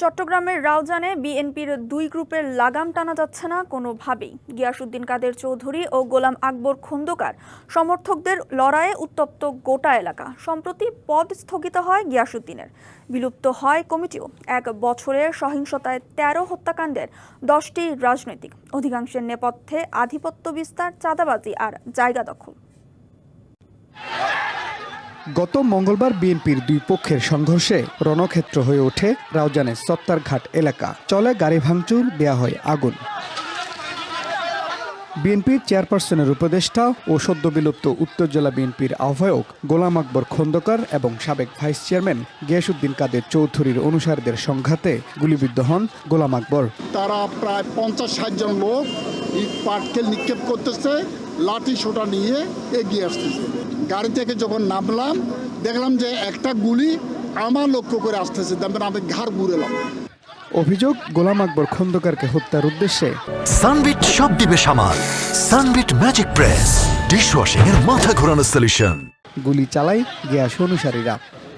চট্টগ্রামের রাউজানে বিএনপির দুই গ্রুপের লাগাম টানা যাচ্ছে না কোনোভাবেই। গিয়াসুদ্দিন কাদের চৌধুরী ও গোলাম আকবর খন্দকার সমর্থকদের লড়াইয়ে উত্তপ্ত গোটা এলাকা। সম্প্রতি পদ স্থগিত হয় গিয়াসুদ্দিনের বিলুপ্ত হয় কমিটিও। এক বছরের সহিংসতায় তেরো হত্যাকাণ্ডের দশটি রাজনৈতিক। অধিকাংশের নেপথ্যে আধিপত্য বিস্তার, চাঁদাবাজি আর জায়গা দখল। গত মঙ্গলবার বিএনপির দুই পক্ষের সংঘর্ষে রণক্ষেত্র হয়ে ওঠে রাউজানের সত্তারঘাট এলাকা। চলে গাড়ি ভাঙচুর দেয়া হয় আগুন। বিএনপির চেয়ারপারসনের উপদেষ্টা ও সদ্য বিলুপ্ত উত্তর জেলা বিএনপির আহ্বায়ক গোলাম আকবর খন্দকার এবং সাবেক ভাইস চেয়ারম্যান গিয়াসুদ্দিন কাদের চৌধুরীর অনুসারীদের সংঘাতে গুলিবিদ্ধ হন গোলাম আকবর। তারা প্রায় পঞ্চাশ ষাট জন লোক পাটকেল নিক্ষেপ করতেছে। লাঠি সোটা নিয়ে এগিয়ে আসতেছে। গাড়ি থেকে যখন নামলাম দেখলাম যে একটা গুলি আমার লক্ষ্য করে আসতেছে। তারপরে আমি ঘাড় ঘুরেলাম অভিযোগ গোলাম আকবর খন্দকারকে হত্যার উদ্দেশ্যে। সানবিট সব দিবে সামাল। সানবিট ম্যাজিক প্রেস ডিশওয়াশিং এর মাথা ঘোরানো সলিউশন গুলি চালায় গ্যাস অনুসারীরা।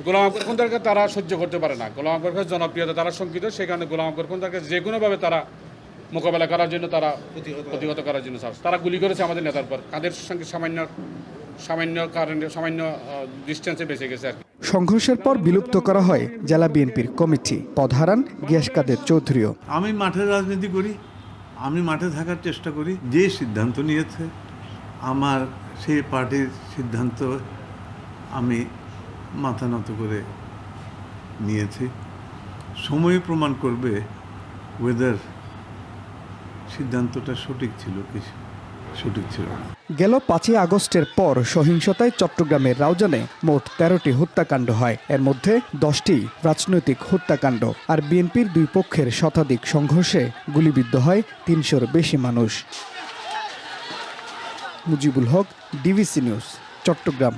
গোলাম আকবর খন্দকারকে তারা সহ্য করতে পারে না। গোলাম আকবর জনপ্রিয়তা তারা শঙ্কিত। সেই কারণে গোলাম আকবর খন্দকারকে যে কোনোভাবে তারা মোকাবেলা করার জন্য তারা প্রতিহত করার জন্য চাচ্ছে। তারা গুলি করেছে আমাদের নেতার পর কাদের সঙ্গে সামান্য সামান্য কারণে সামান্য ডিস্টেন্সে বেঁচে গেছে আর সংঘর্ষের পর বিলুপ্ত করা হয় জেলা বিএনপির কমিটি। পদ হারান গিয়াস কাদের চৌধুরীও। আমি মাঠে রাজনীতি করি আমি মাঠে থাকার চেষ্টা করি। যে সিদ্ধান্ত নিয়েছে আমার সেই পার্টির সিদ্ধান্ত আমি মাথা নত করে নিয়েছি। সময় প্রমাণ করবে ওয়েদার সিদ্ধান্তটা সঠিক ছিল কি সঠিক ছিল না। গেল পাঁচই আগস্টের পর সহিংসতায় চট্টগ্রামের রাউজানে মোট তেরোটি হত্যাকাণ্ড হয়। এর মধ্যে দশটি রাজনৈতিক হত্যাকাণ্ড আর বিএনপির দুই পক্ষের শতাধিক সংঘর্ষে গুলিবিদ্ধ হয় তিনশোর বেশি মানুষ। Mujibul Haque DVC news, Chittagong.